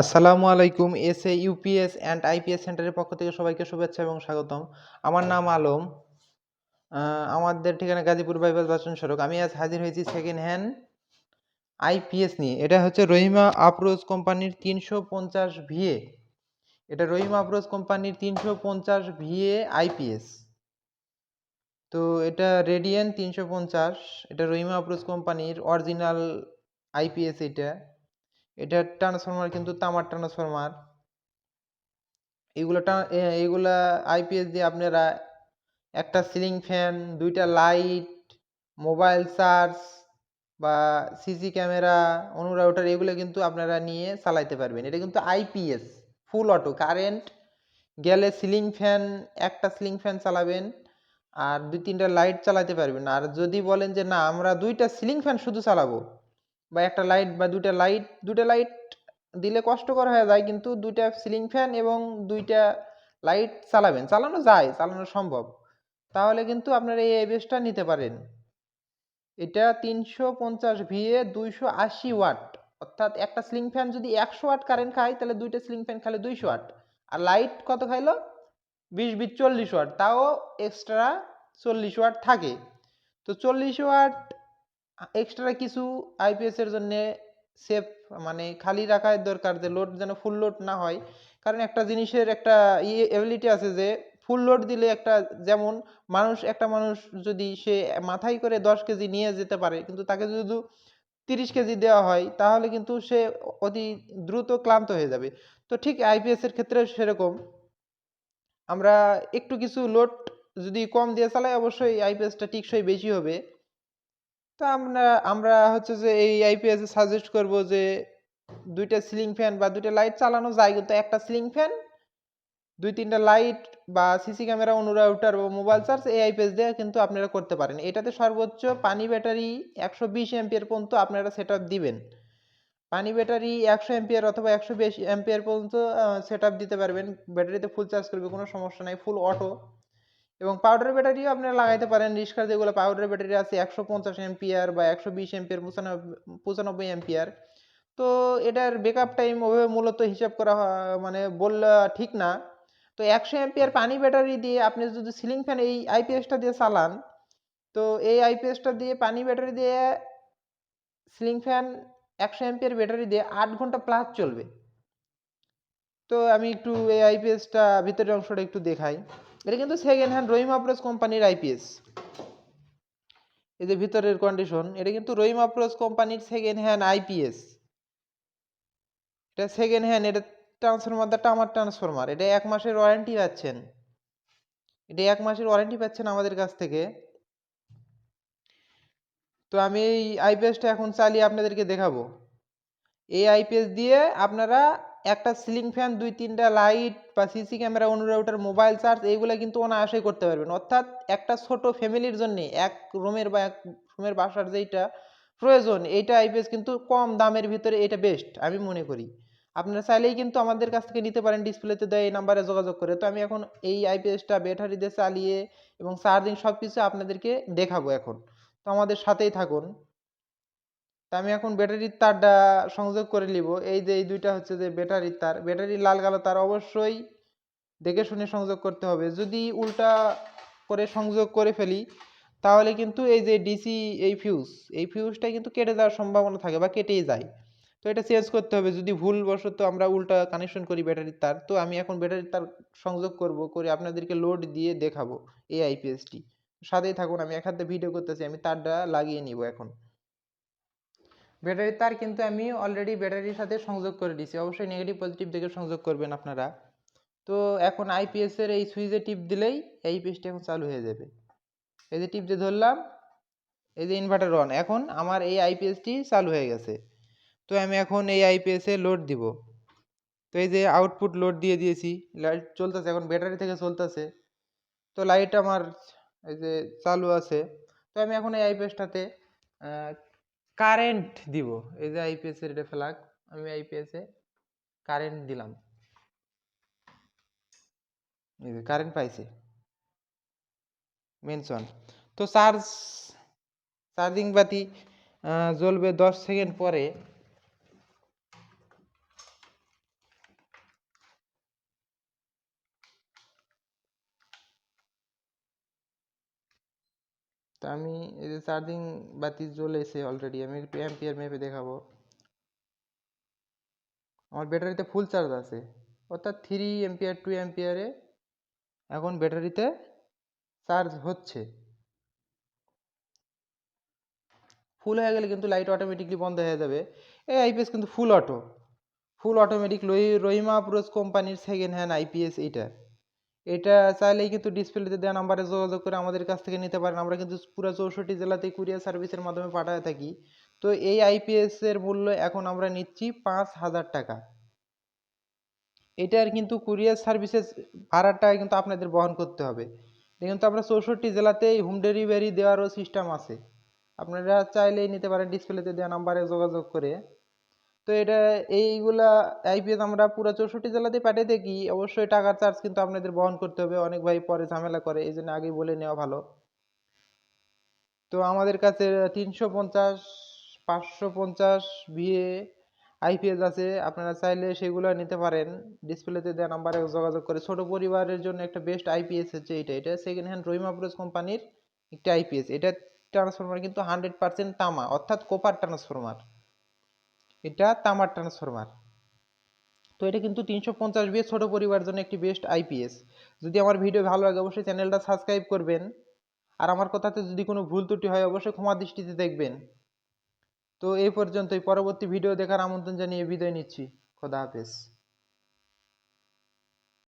আসসালামু আলাইকুম S A UPS and IPS সেন্টারের পক্ষ থেকে সবাইকে শুভেচ্ছা এবং স্বাগতম। আমার নাম আলম। আমাদের ঠিকানা গাজীপুর বাইপাস বাসন সড়ক। আমি আজ হাজির হয়েছি সেকেন্ড হ্যান্ড আইপিএস নিয়ে। এটা হচ্ছে রহিমা আপ্রোজ কোম্পানির তিনশো পঞ্চাশ ভিএ। এটা রহিমা আপ্রোজ কোম্পানির তিনশো পঞ্চাশ ভিএ আইপিএস। তো এটা রেডিয়ান তিনশো পঞ্চাশ। এটা রহিমা আপ্রোজ কোম্পানির অরিজিনাল আইপিএস এটা। এটা ট্রান্সফরমার কিন্তু তামার ট্রান্সফরমার এগুলো ট্রা- এ- এগুলা আইপিএস দিয়ে আপনারা একটা সিলিং ফ্যান দুইটা লাইট মোবাইল চার্জ বা সিসি ক্যামেরা অনুরাউটার এগুলো কিন্তু আপনারা নিয়ে চালাইতে পারবেন। এটা কিন্তু আইপিএস ফুল অটো কারেন্ট গেলে সিলিং ফ্যান একটা সিলিং ফ্যান চালাবেন আর দুই তিনটা লাইট চালাতে পারবেন। আর যদি বলেন যে না, আমরা দুইটা সিলিং ফ্যান শুধু চালাবো বা একটা লাইট বা দুইটা লাইট দুইটা লাইট দিলে কষ্টকর হয়ে যায়, কিন্তু দুইটা সিলিং ফ্যান এবং দুইটা লাইট চালাবেন। চালানো যায়, চালানো সম্ভব। তাহলে কিন্তু আপনারা এই এবিএসটা নিতে পারেন। এটা তিনশো পঞ্চাশ ভিএ দুইশো আশি ওয়াট অর্থাৎ একটা সিলিং ফ্যান যদি একশো ওয়াট কারেন্ট খায়, তাহলে দুইটা সিলিং ফ্যান খালে দুইশো ওয়াট আর লাইট কত খাইলো? বিশ বিশ, চল্লিশ ওয়াট তাও এক্সট্রা চল্লিশ ওয়াট থাকে। তো চল্লিশ ওয়াট এক্সট্রা কিছু আইপিএস এর জন্য সেফ মানে খালি রাখার দরকার যে লোড যেন ফুল লোড না হয়। কারণ একটা জিনিসের একটা ইয়ে এবিলিটি আছে যে ফুল লোড দিলে একটা যেমন মানুষ, একটা মানুষ যদি সে মাথায় করে দশ কেজি নিয়ে যেতে পারে, কিন্তু তাকে যদি তিরিশ কেজি দেওয়া হয়, তাহলে কিন্তু সে অতি দ্রুত ক্লান্ত হয়ে যাবে। তো ঠিক আইপিএস এর ক্ষেত্রে সেরকম। আমরা একটু কিছু লোড যদি কম দিয়ে চালাই, অবশ্যই আইপিএসটা টিকসই বেশি হবে। তো আমরা আমরা হচ্ছে যে এই আইপিএস এ সাজেস্ট করব যে দুইটা সিলিং ফ্যান বা দুইটা লাইট চালানো যায়, কিন্তু একটা সিলিং ফ্যান দুই তিনটা লাইট বা সিসি ক্যামেরা অনুরাউটার বা মোবাইল চার্জ এই আইপিএস দিয়ে কিন্তু আপনারা করতে পারেন। এটাতে সর্বোচ্চ পানি ব্যাটারি একশো বিশ এমপিয়ার পর্যন্ত আপনারা সেট দিবেন। পানি ব্যাটারি একশো এমপিয়ার অথবা একশো বিশ এমপিয়ার পর্যন্ত সেট দিতে পারবেন। ব্যাটারিতে ফুল চার্জ করবে, কোনো সমস্যা নাই ফুল অটো এবং পাউডার ব্যাটারিও আপনারা লাগাইতে পারেন রিস্কার যেগুলো পাউডার ব্যাটারি আছে, একশো পঞ্চাশ এমপিয়ার বা একশো বিশ এমপিয়ার পঁচানব্বই এমপিয়ার তো এটার ব্যাকআপ টাইম ওভাবে মূলত হিসাব করা মানে বললে ঠিক না। তো একশো এমপিয়ার পানি ব্যাটারি দিয়ে আপনি যদি সিলিং ফ্যান এই আইপিএসটা দিয়ে চালান, তো এই আইপিএসটা দিয়ে পানি ব্যাটারি দিয়ে সিলিং ফ্যান একশো এমপিয়ার ব্যাটারি দিয়ে আট ঘণ্টা প্লাস চলবে। তো আমি একটু এই আইপিএসটা ভিতরের অংশটা একটু দেখাই। এটা কিন্তু সেকেন্ড হ্যান্ড রহিম আপ্রোজ কোম্পানির আইপিএস এই যে ভিতরের কন্ডিশন এটা কিন্তু রহিম আপ্রোজ কোম্পানির সেকেন্ড হ্যান্ড আইপিএস এটা সেকেন্ড হ্যান্ড এটা ট্রান্সফরমারটা আমার ট্রান্সফরমার এটা এক মাসের ওয়ারেন্টি পাচ্ছেন। এটা এক মাসের ওয়ারেন্টি পাচ্ছেন আমাদের কাছ থেকে। তো আমি এই আইপিএসটা এখন চালিয়ে আপনাদেরকে দেখাবো। এই আইপিএস দিয়ে আপনারা একটা সিলিং ফ্যান দুই, তিনটা লাইট বা সিসি ক্যামেরা অনুরাউটার মোবাইল চার্জ এইগুলো কিন্তু অনায়াসে করতে পারবেন। অর্থাৎ একটা ছোট ফ্যামিলির জন্য, এক রুমের বা এক রুমের বাসার যেইটা প্রয়োজন, এইটা আইপিএস কিন্তু কম দামের ভিতরে এটা বেস্ট আমি মনে করি। আপনারা চাইলেই কিন্তু আমাদের কাছ থেকে নিতে পারেন ডিসপ্লেতে দেয় এই নাম্বারে যোগাযোগ করে। তো আমি এখন এই আইপিএসটা ব্যাটারি দিয়ে চালিয়ে এবং চার্জিং সব কিছু আপনাদেরকে দেখাবো এখন। তো আমাদের সাথেই থাকুন। তা আমি এখন ব্যাটারির তারটা সংযোগ করে নিব। এই যে, এই দুইটা হচ্ছে যে ব্যাটারির তার। ব্যাটারি লাল কালো তার অবশ্যই দেখে শুনে সংযোগ করতে হবে। যদি উল্টা করে সংযোগ করে ফেলি, তাহলে কিন্তু এই যে ডিসি, এই ফিউজ এই ফিউজটা কিন্তু কেটে যাওয়ার সম্ভাবনা থাকে বা কেটেই যায়। তো এটা চেঞ্জ করতে হবে। যদি ভুলবশত আমরা উল্টা কানেকশন করি ব্যাটারির তার, তো আমি এখন ব্যাটারির তার সংযোগ করব করে আপনাদেরকে লোড দিয়ে দেখাবো এই আইপিএসটি সাথেই থাকুন, আমি এক হাতে ভিডিও করতেছি, আমি তারটা লাগিয়ে নিব এখন। ব্যাটারির তার কিন্তু আমি অলরেডি ব্যাটারির সাথে সংযোগ করে দিয়েছি। অবশ্যই নেগেটিভ পজিটিভ দেখে সংযোগ করবেন আপনারা। তো এখন আইপিএস এর এই সুইচে টিপ দিলেই এই আইপিএসটি এখন চালু হয়ে যাবে। এই যে টিপ দিয়ে ধরলাম, এই যে ইনভার্টার অন এখন আমার এই আইপিএসটি চালু হয়ে গেছে। তো আমি এখন এই আইপিএস লোড দিব। তো এই যে আউটপুট লোড দিয়ে দিয়েছি লাইট চলতেছে, এখন ব্যাটারি থেকে চলতেছে। তো লাইট আমার এই যে চালু আছে। তো আমি এখন এই আইপিএসটাতে কারেন্ট দিব। এই যে আইপিএস এর এটা ফ্ল্যাগ আমি আইপিএস এ কারেন্ট দিলাম। এই যে কারেন্ট পাইছে। মেনশন তো চার্জ, চার্জিং বাতি জ্বলবে দশ সেকেন্ড পরে তা আমি এই যে চার্জিং বাতি জ্বলেছে অলরেডি আমি একটু অ্যাম্পিয়ার মেপে দেখাবো। আমার ব্যাটারিতে ফুল চার্জ আছে। অর্থাৎ থ্রি এম্পিয়ার টু এম্পিয়ারে এখন ব্যাটারিতে চার্জ হচ্ছে। ফুল হয়ে গেলে কিন্তু লাইট অটোমেটিকলি বন্ধ হয়ে যাবে। এই আইপিএস কিন্তু full auto full automatic Rahima প্রোস কোম্পানির সেকেন্ড হ্যান্ড আইপিএস এটা এটা চাইলেই কিন্তু ডিসপ্লেতে দেওয়া নাম্বারে যোগাযোগ করে আমাদের কাছ থেকে নিতে পারেন। আমরা কিন্তু পুরো চৌষট্টি জেলাতেই কুরিয়ার সার্ভিসের মাধ্যমে পাঠাতে থাকি। তো এই আইপিএস এর মূল্য এখন আমরা নিচ্ছি পাঁচ হাজার টাকা। এটার কিন্তু কুরিয়ার সার্ভিসেস ভাড়াটা কিন্তু আপনাদের বহন করতে হবে। কিন্তু আমরা চৌষট্টি জেলাতেই হোম ডেলিভারি দেওয়ারও সিস্টেম আছে। আপনারা চাইলেই নিতে পারেন ডিসপ্লেতে দেওয়া নাম্বারে যোগাযোগ করে। তো এটা এইগুলা আইপিএস আমরা পুরো চৌষট্টি জেলাতে পাঠিয়ে থাকি। অবশ্যই টাকার চার্জ কিন্তু আপনাদের বহন করতে হবে। অনেক ভাই পরে ঝামেলা করে, এই জন্য বলে নেওয়া ভালো। তো আমাদের কাছে তিনশো পঞ্চাশ, পাঁচশো পঞ্চাশ বিয়ে আইপিএস আছে। আপনারা চাইলে সেগুলো নিতে পারেন। ডিসপ্লেতে দেওয়া নাম্বারে যোগাযোগ করে। ছোট পরিবারের জন্য একটা বেস্ট আইপিএস হচ্ছে এটা এটা সেকেন্ড হ্যান্ড রহিমা কোম্পানির একটা আইপিএস এটা ট্রান্সফরমার কিন্তু হান্ড্রেড পার্সেন্ট তামা, অর্থাৎ কোপার ট্রান্সফরমার এটা তামার ট্রান্সফরমার তো এটা কিন্তু তিনশো পঞ্চাশ বিয়ে ছোটো পরিবারের জন্য একটি বেস্ট আইপিএস যদি আমার ভিডিও ভালো লাগে, অবশ্যই চ্যানেলটা সাবস্ক্রাইব করবেন। আর আমার কথাতে যদি কোনো ভুল ত্রুটি হয়, অবশ্যই ক্ষমা দৃষ্টিতে দেখবেন। তো এই পর্যন্তই। পরবর্তী ভিডিও দেখার আমন্ত্রণ জানিয়ে বিদায় নিচ্ছি। খোদা হাফেজ।